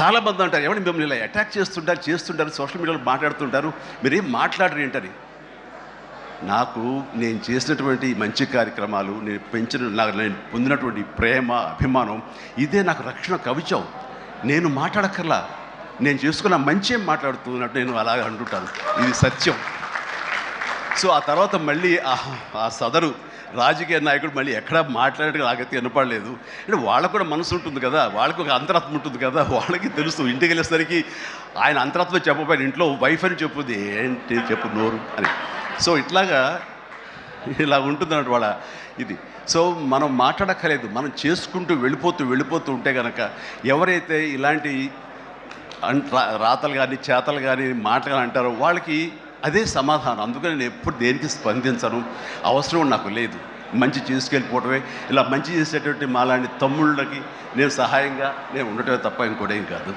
చాలామంది అంటారు ఎవరు మిమ్మల్ని ఇలా అటాక్ చేస్తుంటారు చేస్తుంటారు సోషల్ మీడియాలో మాట్లాడుతుంటారు మీరేం మాట్లాడరు ఏంటని? నాకు నేను చేసినటువంటి మంచి కార్యక్రమాలు నేను పెంచిన నాకు నేను పొందినటువంటి ప్రేమ అభిమానం ఇదే నాకు రక్షణ కవచం. నేను మాట్లాడక్కర్లా. నేను చేసుకున్న మంచి మాట్లాడుతున్నట్టు నేను అలాగ అంటుంటాను. ఇది సత్యం. సో ఆ తర్వాత మళ్ళీ ఆ- ఆ సదరు రాజకీయ నాయకుడు మళ్ళీ ఎక్కడా మాట్లాడేది నాకైతే వినపడలేదు. అంటే వాళ్ళకు కూడా మనసు ఉంటుంది కదా వాళ్ళకి ఒక అంతరాత్మ ఉంటుంది కదా వాళ్ళకి తెలుసు. ఇంటికి వెళ్ళేసరికి ఆయన అంతరాత్మ చెప్పబోయిన ఇంట్లో వైఫ్ అని చెప్పుద్ది ఏంటి చెప్పు నోరు అని. సో ఇట్లాగా ఇలా ఉంటుంది అన్నట్టు వాళ్ళ ఇది. సో మనం మాట్లాడక్కర్లేదు మనం చేసుకుంటూ వెళ్ళిపోతూ వెళ్ళిపోతూ ఉంటే కనుక ఎవరైతే ఇలాంటి అంట రా- రాతలు కానీ చేతలు కానీ మాటలు కానీ అంటారో వాళ్ళకి అదే సమాధానం. అందుకని నేను ఎప్పుడు దేనికి స్పందించను? అవసరం నాకు లేదు. మంచి చేసుకెళ్ళిపోవటమే. ఇలా మంచి చేసేటువంటి మాలాంటి తమ్ముళ్ళకి నేను సహాయంగా నేను ఉండటమే తప్ప ఇంకోటేం కాదు.